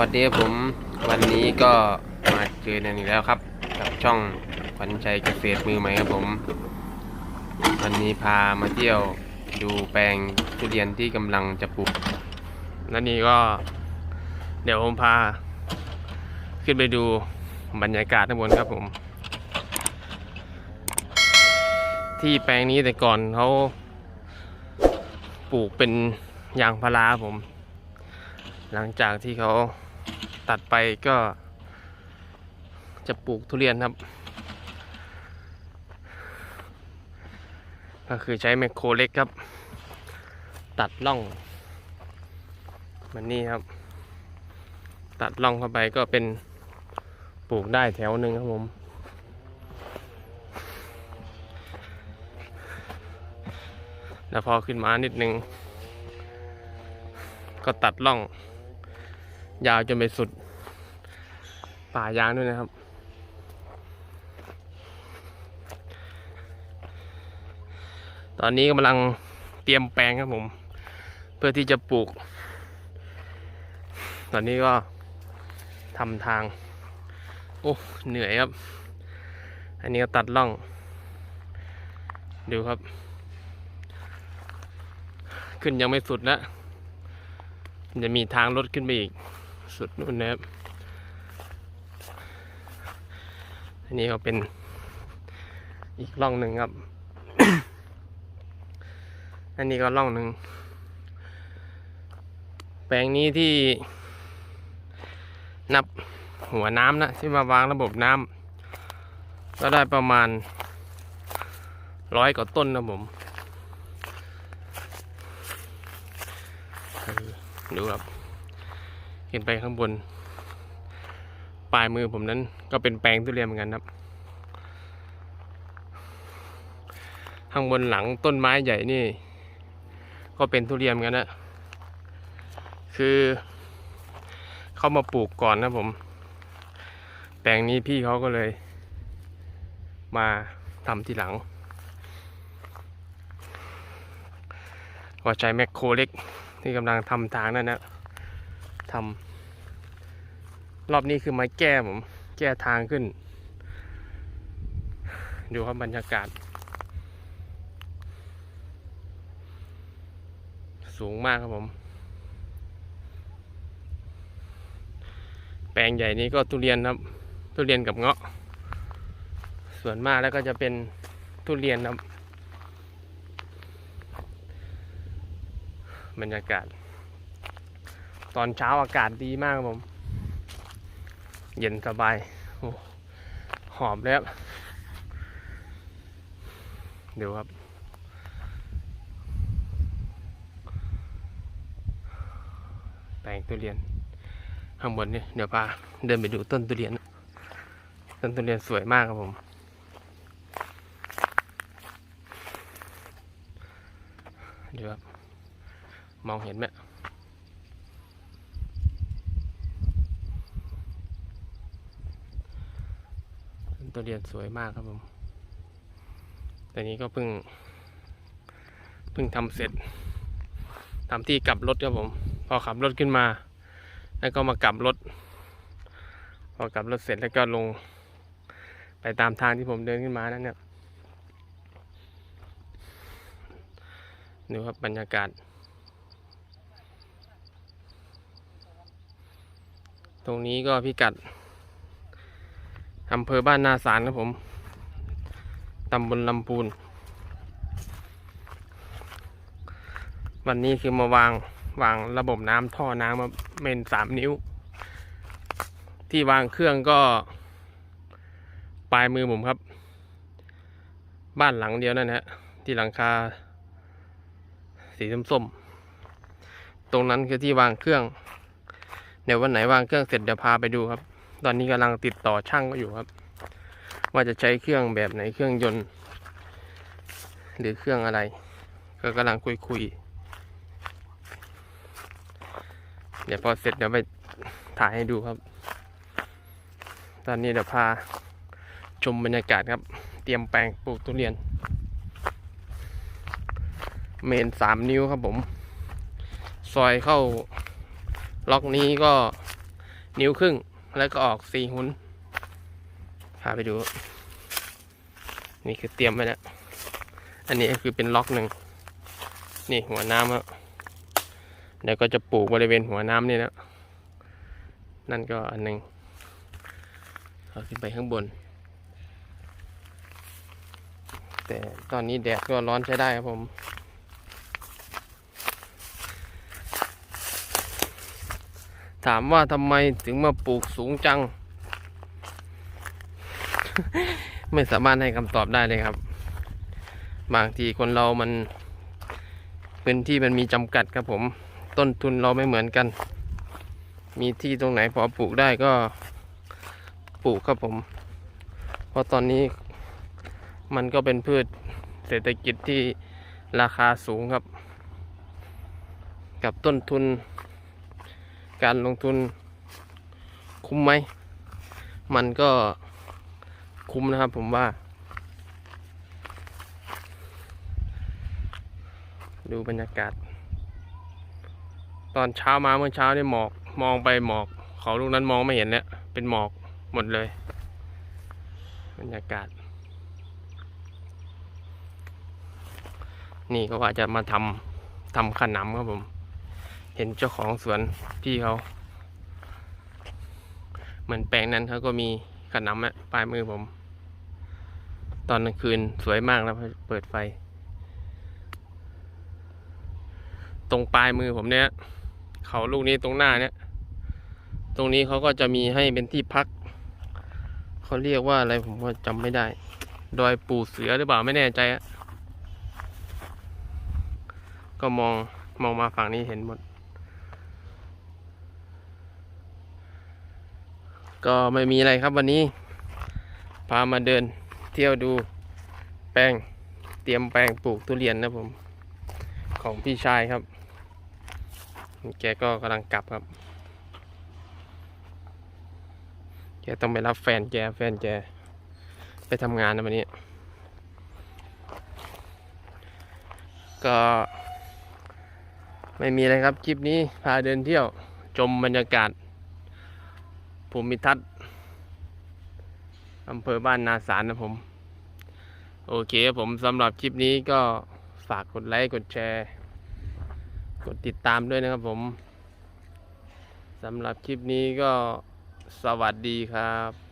วัสดีครับผมวันนี้ก็มาเจอกันอีกแล้วครับ กับช่องขวัญใจเกษตรมือใหม่ครับผม วันนี้พามาเที่ยวดูแปลงทุเรียนที่กำลังจะปลูกและนี่ก็ เดี๋ยวผมพา ขึ้นไปดูบรรยากาศข้างบนครับผม ที่แปลงนี้แต่ก่อนเขาปลูกเป็นยางพาราผม หลังจากที่เขา ตัดไปก็ จะปลูกทุเรียนครับ ก็คือใช้แมคโครเล็กครับ ตัดร่องมันนี่ครับ ตัดร่องเข้าไปก็เป็นปลูกได้แถวหนึ่งครับผมแล้วพอขึ้นมานิดนึง ก็ตัดร่อง ยาวจนไปสุด ป่ายางด้วยนะครับ ตอนนี้กำลังเตรียมแปลงครับผม เพื่อที่จะปลูก ตอนนี้ก็ทำทาง โอ้ เหนื่อยครับ อันนี้ก็ตัดร่อง ดูครับ ขึ้นยังไม่สุดนะมันจะมีทางรถขึ้นไปอีก สุดนู่นนะครับอันนี้ก็เป็นอีกร่องหนึ่งครับ อันนี้ก็ร่องหนึ่ง แปลงนี้ที่นับหัวน้ำนะที่มาวางระบบน้ำก็ได้ประมาณร้อยกว่าต้นนะผม ดูครับ เห็นไปข้างบน ปลายมือผมนั้นก็เป็นแปลงทุเรียนเหมือนกันครับ ข้างบนหลังต้นไม้ใหญ่นี่ ก็เป็นทุเรียนเหมือนกันนะคือเขามาปลูกก่อนนะผม แปลงนี้พี่เขาก็เลย มาทำทีหลังก็ใช้แมคโครเล็กที่กำลังทำทางนั่นนะ ทำรอบนี้คือม้แก้ผม แก้ทางขึ้น ดูครับบรรยากาศ สูงมากครับผม แปลงใหญ่นี้ก็ทุเรียนครับ ทุเรียนกับเงาะ ส่วนมากแล้วก็จะเป็นทุเรียนครับ บรรยากาศ ตอนเช้าอากาศดีมากครับผม เย็นสบายโอ้หอมเลยครับดูครับแปลงทุเรียน ข้างบนนี่เดี๋ยวพาเดินไปดูต้นทุเรียน ต้นทุเรียนสวยมากครับผม เดี๋ยวครับ มองเห็นไหม ทุเรียนสวยมากครับผมแต่นี้ก็เพิ่งเพิ่งทำเสร็จทำที่กลับรถครับผม พอขับรถขึ้นมา แล้วก็มากลับรถ พอกลับรถเสร็จแล้วก็ลง ไปตามทางที่ผมเดินขึ้นมานั่นเนี่ยดูครับบรรยากาศ ตรงนี้ก็พิกัด อำเภอบ้านนาสารครับผมตำบลลำพูน วันนี้คือมาวางวางระบบน้ำท่อน้ำมาเมนสามนิ้ว ที่วางเครื่องก็ ปลายมือผมครับ บ้านหลังเดียวนั่นฮะที่หลังคา สีส้มๆตรงนั้นคือที่วางเครื่อง เดี๋ยววันไหนวางเครื่องเสร็จเดี๋ยวพาไปดูครับ ตอนนี้กำลังติดต่อช่างก็อยู่ครับ ว่าจะใช้เครื่องแบบไหนเครื่องยนต์ หรือเครื่องอะไร ก็กำลังคุยคุยเดี๋ยวพอเสร็จเดี๋ยวไปถ่ายให้ดูครับ ตอนนี้เดี๋ยวพาชมบรรยากาศครับ เตรียมแปลงปลูกทุเรียน เมนสามนิ้วครับผม ซอยเข้าล็อกนี้ก็นิ้วครึ่ง แล้วก็ออกสี่หุนพาไปดู นี่คือเตรียมไว้แล้ว อันนี้คือเป็นล็อกหนึ่ง นี่หัวน้ำครับเดี๋ยวก็จะปลูกบริเวณหัวน้ำนี่นะ นั่นก็อันหนึ่งเอาขึ้นไปข้างบน แต่ตอนนี้แดดก็ร้อนใช้ได้ครับผม ถามว่าทำไมถึงมาปลูกสูงจัง ไม่สามารถให้คำตอบได้เลยครับ บางทีคนเรามันพื้นที่มันมีจำกัดครับผม ต้นทุนเราไม่เหมือนกัน มีที่ตรงไหนพอปลูกได้ก็ปลูกครับผม เพราะตอนนี้มันก็เป็นพืชเศรษฐกิจที่ราคาสูงครับ กับต้นทุน การลงทุนคุ้มไหม มันก็คุ้มนะครับผมว่า ดูบรรยากาศ ตอนเช้ามาเมื่อเช้าเนี่ยหมอกมองไปหมอกเขาลูกนั้นมองไม่เห็นแล้วเป็นหมอกหมดเลย บรรยากาศ นี่ก็ว่าจะมาทำทำขนำครับผม เห็นเจ้าของสวนพี่เขา เหมือนแปลงนั้นเขาก็มีขนำอะปลายมือผม ตอนกลางคืนสวยมากแล้วเปิดไฟ ตรงปลายมือผมเนี่ย เขาลูกนี้ตรงหน้าเนี่ย ตรงนี้เขาก็จะมีให้เป็นที่พัก เขาเรียกว่าอะไรผมก็จำไม่ได้ ดอยปูเสือหรือเปล่าไม่แน่ใจอะก็มองมองมาฝั่งนี้เห็นหมด ก็ไม่มีอะไรครับวันนี้ พามาเดินเที่ยวดูแปลงเตรียมแปลงปลูกทุเรียนนะผม ของพี่ชายครับ แกก็กำลังกลับครับ แกต้องไปรับแฟนแกแฟนแกไปทำงานนะวันนี้ ก็ไม่มีอะไรครับ คลิปนี้พาเดินเที่ยวชมบรรยากาศ ภูมิทัศน์อำเภอบ้านนาสารนะผม โอเคครับผมสำหรับคลิปนี้ก็ฝากกดไลค์ กดแชร์ กดติดตามด้วยนะครับผมสำหรับคลิปนี้ก็สวัสดีครับ